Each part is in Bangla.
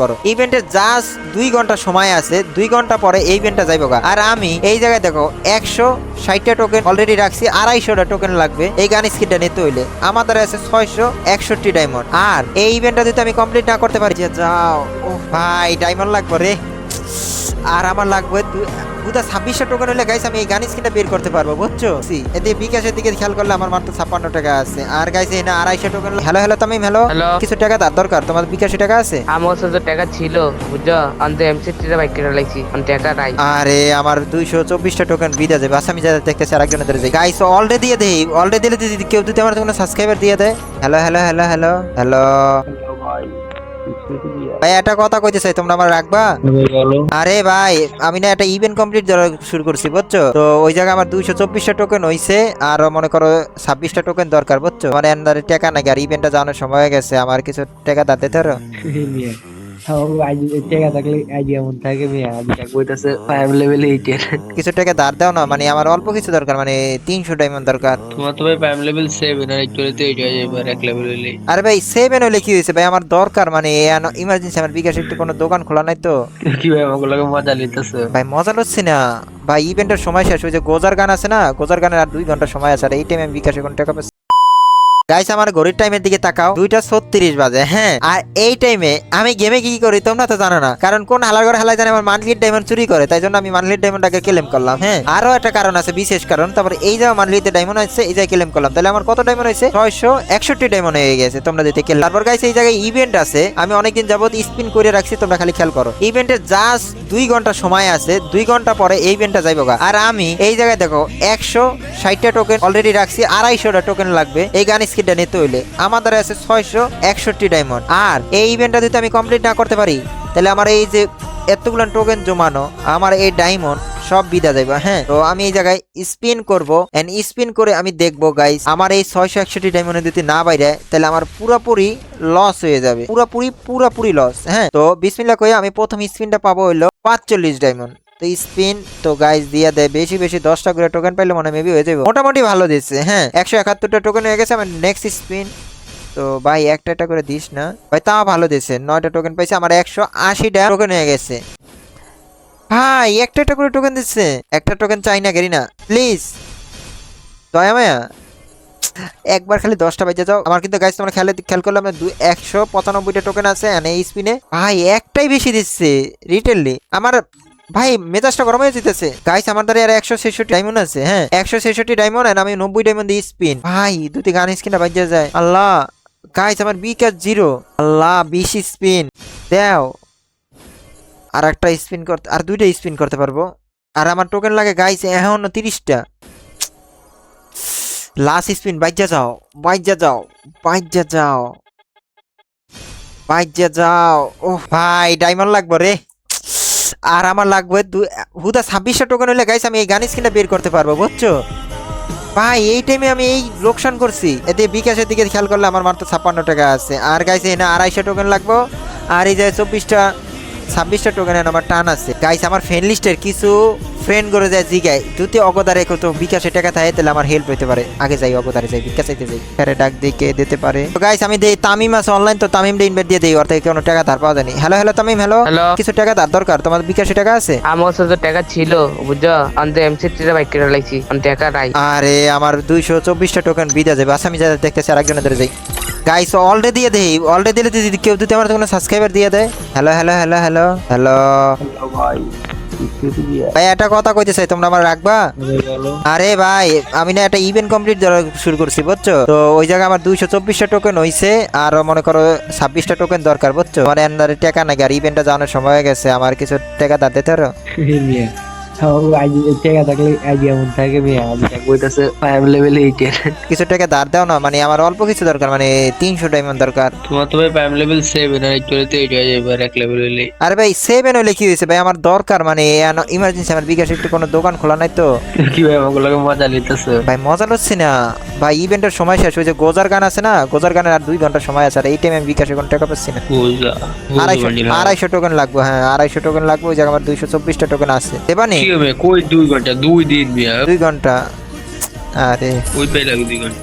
করো। ইভেন্টের জাস্ট দুই ঘণ্টা সময় আছে, দুই ঘণ্টা পরে এই ইভেন্টটা যাইব। আর আমি এই জায়গায় দেখো, একশো ষাটটা টোকেন অলরেডি রাখছি, আড়াইশোটা টোকেন লাগবে। এই গান স্কিনটা নিতে হইলে। আমার দ্বারা আছে ছয়শো একষট্টি ডায়মন্ড আর এই ইভেন্টটা যদি আমি কমপ্লিট না করতে পারি যাও ও ভাই ডায়মন্ড লাগবে রে। আর আমার লাগবে দুটা ছাব্বিশটা টোকেন হলে গাইস আমি এই গান স্কিনটা বের করতে পারব বুঝছ? সি এতে বিকাশের দিকে খেয়াল করলে আমার মাত্র ছাপ্পান্ন টাকা আছে। আর গাইস এই না আড়াইশো token hello hello Tamim hello কিছু টাকা তার দরকার? তোমার বিকাশে টাকা আছে? আমার সাথে টাকা ছিল বুঝছ? আমি এমসি টিটা বাইক কেটে লাগছি টাকা নাই। আরে আমার দুইশো চব্বিশটা টোকেন বিদা যাবে। আচ্ছা আমি যাদের দেখতেছি আরেকজনের ধরে যাই। গাইস অলরেডি দিয়ে দেই। অলরেডি দিলে যদি কেউ যদি আমার কোনো সাবস্ক্রাইবার দিয়ে দেয়। Hello hello hello hello hello ভাই একটা কথা কইতে চাই তোমরা আমার রাখবা? আরে ভাই আমি না একটা ইভেন্ট কমপ্লিট শুরু করছি বুঝছ? তো ওই জায়গায় আমার দুইশো চব্বিশটা টোকেন হইছে আর মনে করো ছাব্বিশটা টোকেন দরকার বুঝছ? মানে টাকা নাকি আর ইভেন্টটা জানার সময় হয়ে গেছে আমার কিছু টাকা দাঁতে ধরো। এইটের কিছু টাকা ধার দাও না মানে আমার অল্প কিছু দরকার মানে তিনশো ডায়মন্ড দরকার। তোমার তো ভাই ফাইভ লেভেল সেভেন আর একচুয়ালি তো এইট হয়ে যাবে এক লেভেল হইলে আরে ভাই সেভেন হলে কি হয়েছে ভাই? আমার দরকার মানে ইমার্জেন্সি আমার বিকাশ একটু কোনো দোকান খোলা নাই তো। কি ভাই আমাকে মজা লিতেছে ভাই মজা হচ্ছে না। ভাই ইভেন্টের সময় শেষ হয়েছে গোজার গান আছে না গোজার গানের আর দুই ঘণ্টা সময় আছে আর এই টাইমে আমি বিকাশে কোন টাকা গাইস আমার ঘড়ির টাইমের দিকে তাকাও। দুইটা ছত্রিশ বাজে হ্যাঁ? আর এই টাইমে আমি গেমে কি করি তোমরা তো জানো না। কারণ কোন হালার ঘরে হালাই জানে আমার মান্থলি ডায়মন্ড চুরি করে, তাই জন্য আমি মান্থলি ডায়মন্ডটাকে ক্লেম করলাম হ্যাঁ? আরও একটা কারণ আছে, বিশেষ কারণ। তারপর এই যে মান্থলিতে ডায়মন্ড আছে এই জায়গায় ক্লেম করলাম। তাহলে আমার কত ডায়মন্ড হয়েছে? ছয়শো একষট্টি ডায়মন্ড হয়ে গেছে, তোমরা যদি খেলে তারপর গাইস এই জায়গায় ইভেন্ট আছে, আমি অনেকদিন যাবত স্পিন করে রাখছি, তোমরা খালি খেয়াল করো। ইভেন্টের জাস্ট দুই ঘণ্টা সময় আছে, দুই ঘণ্টা পরে এই ইভেন্টটা যাইব। আর আমি এই জায়গায় দেখো, একশো ষাটটা টোকেন অলরেডি রাখছি, আড়াইশোটা টোকেন লাগবে। এই গান স্কিনটা নিতে হইলে আমাদের আছে ছয়শো একষট্টি ডায়মন্ড আর এই ইভেন্টটা যদি আমি কমপ্লিট না করতে পারি, তাহলে আমার এই যে এতগুলো টোকেন জমানো, আমার এই ডায়মন্ড সব বিদা যাইবা হ্যাঁ? তো আমি এই জায়গায় স্পিন করব এন্ড স্পিন করে আমি দেখব গাইস আমার এই ছয়শো একষট্টি ডায়মন্ডে যদি না বাইরে, তাহলে আমার পুরোপুরি লস হয়ে যাবে। পুরোপুরি পুরোপুরি লস হ্যাঁ? তো বিসমিল্লা কয়ে আমি প্রথম স্পিনটা পাবো হইল পাঁচচল্লিশ ডায়মন্ড তো স্পিন তো গাইস দিয়ে দেয়। বেশি বেশি দশটা করে টোকেন পাইলে মনে মেবি হয়ে যাবে মোটামুটি ভালো দিচ্ছে হ্যাঁ। একশো একাত্তরটা টোকেন হয়ে গেছে, আমার নেক্সট স্পিন তো ভাই একটা একটা করে দিস না। ভাই, তাও ভালো দিছে নয়টা টোকেন পাইছে, আমার একশো আশিটা টোকেন হয়ে গেছে। ভাই একটা একটা করে টোকেন দিচ্ছে। একটা টোকেন চাই না, গেরি না। প্লিজ দয়া মায়া। একবার খালি দশটা বাজে যাও। আমার কিন্তু গাইস তোমরা খেলে খেয়াল করলাম দু একশো পঁচানব্বইটা টোকেন আছে এই স্পিনে ভাই, একটাই বেশি দিচ্ছে রিটেললি আমার ভাই, মেজাজটা গরম হয়ে যেতেছে। গাইস আমার দ্বারা আর একশো ছেষট্টি ডায়মন্ড আছে হ্যাঁ? একশো ছেষট্টি ডায়মন্ড আর আমি নব্বই ডায়মন্ড দিয়ে স্পিন ভাই, দুটি গান স্কিনটা বাজে যায়। আল্লাহ গাইস আমার বি বিকাশ জিরো আল্লাহ, বিশ স্পিন দেও। আর একটা স্পিন করতে, আর দুইটা স্পিন করতে পারব। আর আমার টোকেন লাগে গাইস এখন তিরিশটা। লাস্ট স্পিন বাইজা যাও। বাইজা যাও। বাইজা যাও। বাইজা যাও। ও ভাই ডায়মন্ড লাগবো রে। আর আমার লাগবে হুদা ছাব্বিশটা টোকেন হলে গাইছে আমি এই গান স্কিনটা বের করতে পারব, বুঝছ? ভাই, এই টাইমে আমি এই লোকসান করছি। এতে বিকাশের দিকে খেয়াল করলে আমার মাত্র ছাপ্পান্ন টাকা আছে। আর গাইছে এনে আড়াইশো টোকেন লাগবো। আর এই যে চব্বিশটা ছাব্বিশটা টোকেনের আমার টান আছে। গাইস আমার ফ্রেন্ড লিস্টের কিছু ফ্রেন্ড করে যায় জিগায়। যদি অগদারে কত বিকাশে টাকা থাকে তাহলে আমার হেল্প হতে পারে। আগে যাই অগদারে যাই বিকাশ চাইতে যাই। ফেরে ডাক দিয়ে কে দিতে পারে। তো গাইস আমি দেই তামিম আছে অনলাইন তো তামিম ডে ইনভাইট দিয়ে দেই। ওর থেকে কোনো টাকা ধার পাওয়া যায়নি। হ্যালো হ্যালো তামিম হ্যালো কিছু টাকা ধার দরকার? তোমার বিকাশে টাকা আছে? আমার সাথে টাকা ছিল বুঝছ? আমি এমসি টিটা বাইক লাগছি আমি টাকা নাই। আরে আমার দুইশো চব্বিশটা টোকেন বিদা যাবে। আসামি আমি যাদের দেখতেছি আরেকজনের ধরে যাই। গাইস অলরেডি দিয়ে দেই অলরেডি দিলে যদি কেউ যদি আমার কোনো সাবস্ক্রাইবার দিয়ে দেয়। Hello hello hello hello hello ভাই ভাই একটা কথা কইতে চাই তোমরা আমার রাখবা? আরে ভাই আমি না একটা ইভেন্ট কমপ্লিট শুরু করছি বুঝছ? তো ওই জায়গায় আমার দুইশো চব্বিশটা টোকেন হইছে আর মনে করো ছাব্বিশটা টোকেন দরকার বুঝছ? মানে আন্ডারে টাকা নাকি আর ইভেন্টটা জানার সময় হয়ে গেছে আমার কিছু টাকা দাঁত দিতে পারো? মিয়া আজ টাকা থাকলে আজ এমন থাকে মিয়া আমি এক ফাইভ লেভেল এইটের কিছু টাকা ধার দাও না মানে আমার অল্প কিছু দরকার মানে তিনশো ডায়মন্ড দরকার। তোমার তো ভাই ফাইভ লেভেল সেভেন আর একচুয়ালি তো এইট হয়ে যাবে এক লেভেল হইলে আরে ভাই সেভেন হলে কি হয়েছে ভাই? আমার দরকার মানে ইমার্জেন্সি আমার বিকাশ একটু কোনো দোকান খোলা নাই তো। কি ভাই আমাকে লাগে মজা লিতেছে ভাই মজা লচ্ছি না। ভাই ইভেন্টের সময় শেষ হয়েছে গোজার গান আছে না? গোজার গানের আর দুই ঘণ্টা সময় আছে আর এই টাইমে আমি বিকাশে কোনো টাকা পাচ্ছি না। আড়াইশো আড়াইশো টোকেন লাগবে হ্যাঁ আড়াইশো টোকেন লাগবে ওই জায়গায় আমার দুইশো চব্বিশটা টোকেন আছে। এবারে কি হবে কই দুই ঘণ্টা? দুই দিন মিয়া। দুই ঘণ্টা? আরে। ওই পাই লাগে দুই ঘণ্টা?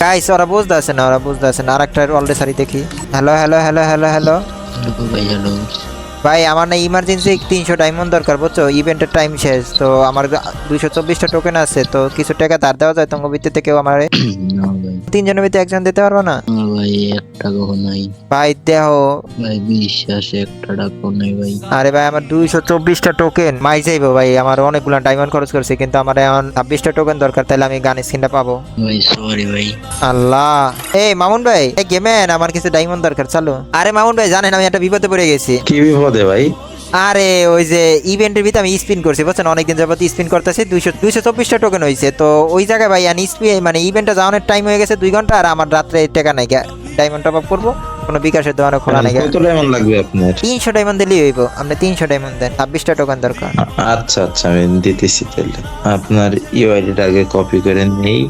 গাইস ওরা বুঝতে আছে না ওরা বুঝতে আছে না। আর একটা অলরেডি সারি দেখি। Hello hello hello hello hello ভাই আমার না ইমার্জেন্সি তিনশো ডায়মন্ড দরকার বুঝছ? ইভেন্টের টাইম শেষ তো আমার দুইশো চব্বিশটা টোকেন আছে তো কিছু টাকা ধার দেওয়া যায় তোমার ভিত্তিতে কেউ আমার? তিনজনের ভিতরে একজন দিতে পারব না ভাই একটা টাকাও নাই। ভাই দেহ ভাই বিশ্বাস একটা টাকাও নাই ভাই। আরে ভাই আমার দুইশো চব্বিশটা টোকেন মাই যাইবো ভাই। আমার অনেকগুলো ডায়মন্ড খরচ করেছে কিন্তু আমার এখন ছাব্বিশটা টোকেন দরকার তাহলে আমি গান স্কিনটা পাবো। ভাই সরি ভাই। আল্লাহ। এই মামুন ভাই এই গেমেন আমার কিছু ডায়মন্ড দরকার চালু। আরে মামুন ভাই জানেন আমি একটা বিপদে পড়ে গেছি। কি বিপদে ভাই? আরে ওই যে ইভেন্টের ভিতরে আমি স্পিন করছি বুঝছেন? অনেকদিন যাবত স্পিন করতেছি দুইশো দুইশো চব্বিশটা টোকেন হয়েছে। তো ওই জায়গায় ভাই আমি স্পিন মানে ইভেন্টে যাওয়ানোর টাইম হয়ে গেছে দুই ঘণ্টা আর আমার রাত্রে টাকা নাই ডায়মন্ড টপ আপ করব কোনো বিকাশের দোকানে খোলা নাই কত ডায়মন্ড লাগবে আপনার? তিনশো ডায়মন্ড দিলেই হইব আপনি তিনশো ডায়মন্ড দেন ছাব্বিশটা টোকেন দরকার। আচ্ছা আচ্ছা আমি দিতেছি তাহলে। আপনার ইউআইডিটা আগে কপি করে নেই।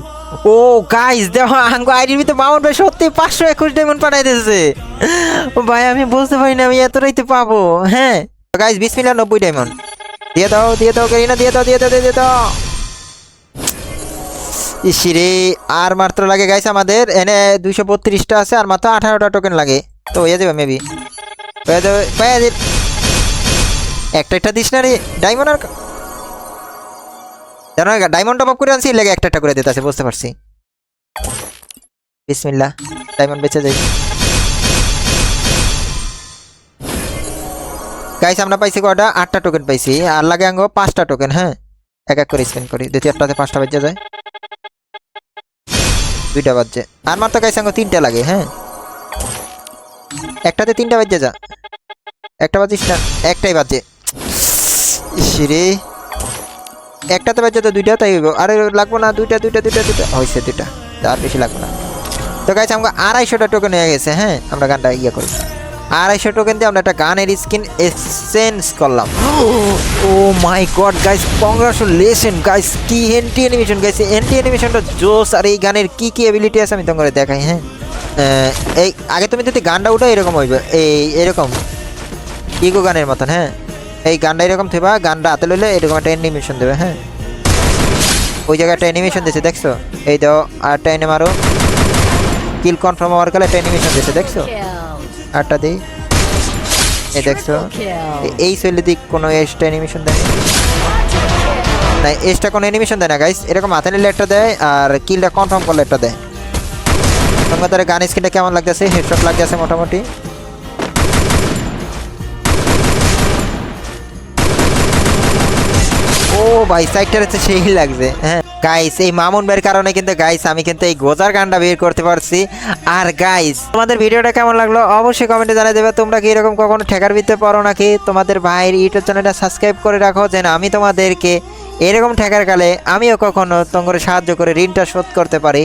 ও গাইস দেখো আঙ্গো আইডির ভিতরে মাউন্ট ভাই সত্যি পাঁচশো একুশ ডায়মন্ড পাঠাই দিয়েছে ও ভাই আমি বুঝতে পারি না আমি এতটাইতে পাবো হ্যাঁ? গাইস বিসমিল্লাহ, নব্বই ডায়মন্ড দিয়ে দাও দিয়ে দাও করিনা দিয়ে দাও দিয়ে দাও দিয়ে দাও। ইসিরে আর মাত্র লাগে গাইস আমাদের। এনে দুইশো বত্রিশটা আছে, আর মাত্র আঠারোটা টোকেন লাগে। তো হয়ে যাবে মেবি হয়ে যাবে হয়ে যাবে। একটা একটা দিস না রে ডায়মন্ড আর জানো ডায়মন্ড টপ করে আনছি লেগে একটা একটা করে দিতে আছে, বুঝতে পারছি। বিসমিল্লাহ ডায়মন্ড বেঁচে যাই। গাইস আমরা পাইছি কয়টা? আটটা টোকেন পাইছি। আর লাগে আঙ্গো পাঁচটা টোকেন হ্যাঁ? এক এক করে স্পেন্ড করি। দ্বিতীয় একটাতে পাঁচটা বেজে যায়। দুইটা বাজছে। আর মাত্র গাইস আঙ্গো তিনটা লাগে হ্যাঁ? একটাতে তিনটা বাজে যা। একটা বাজিস না একটাই বাজে। ইসিরে একটাতে বাজে তো দুইটা, তাই আরে লাগবো না, দুইটা দুইটা দুইটা দুইটা। হয়েছে দুইটা। আর বেশি লাগবে না। তো গাইছে আমাকে আড়াইশোটা টোকেন হয়ে গেছে হ্যাঁ? আমরা গানটা ইয়ে করি। আড়াইশো টোকেন দিয়ে আমরা একটা গানের স্কিন এক্সচেঞ্জ করলাম। ও my god guys congratulation guys কি এন্টি অ্যানিমেশন গাইস এন্টি অ্যানিমেশনটা জোস আর এই গানের কি কি এবিলিটি আছে আমি তোমাকে দেখাই হ্যাঁ? এই, আগে তুমি যদি গানটা উঠো এরকম হইবে, এই, এরকম, ইগো গানের মতন হ্যাঁ? এই গানটা এরকম থেবা, গানটা হাতে লইলে এরকম একটা অ্যানিমেশন দেবে হ্যাঁ? ওই জায়গায় একটা অ্যানিমেশন দিয়েছে দেখছ? এই দাও আর এনে মারো। কিল কনফার্ম হওয়ার কালে একটা অ্যানিমেশন দিয়েছে দেখছ? আরটা দিই। এই দেখছ? এই শৈলী দিক কোনো এক্সট্রা অ্যানিমেশন দেয় না। এক্সট্রা কোনো অ্যানিমেশন দেয় না গাইস এরকম হাতে নিলে একটা দেয় আর কিলটা কনফার্ম করলে একটা দেয়। তোমার তার গান স্কিনটা কেমন লাগতেছে? হেডশট লাগতেছে মোটামুটি। ও ভাই সাইডটার হচ্ছে সেই লাগছে হ্যাঁ। গাইস এই মামুন বের কারণে কিন্তু গাইস আমি কিন্তু এই গোজার গানটা বের করতে পারছি। আর গাইস তোমাদের ভিডিওটা কেমন লাগল অবশ্যই কমেন্টে জানিয়ে দেবে। তোমরা কি এরকম কখনো ঠেকার ভিতরে পড়ো নাকি? তোমাদের ভাইয়ের ইউটিউব চ্যানেলটা সাবস্ক্রাইব করে রাখো, যেন আমি তোমাদেরকে এরকম ঠেকার কালে আমিও কখনো তোমার সাহায্য করে ঋণটা শোধ করতে পারি।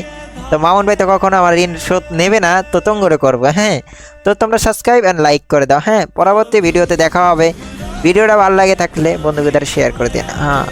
তো মামুন ভাই তো কখনো আমার ঋণ শোধ নেবে না, তো তঙ্গরে করব হ্যাঁ? তো তোমরা সাবস্ক্রাইব অ্যান্ড লাইক করে দাও হ্যাঁ? পরবর্তী ভিডিওতে দেখা হবে। ভিডিওটা ভালো লাগে থাকলে বন্ধুদের শেয়ার করে দিন হ্যাঁ।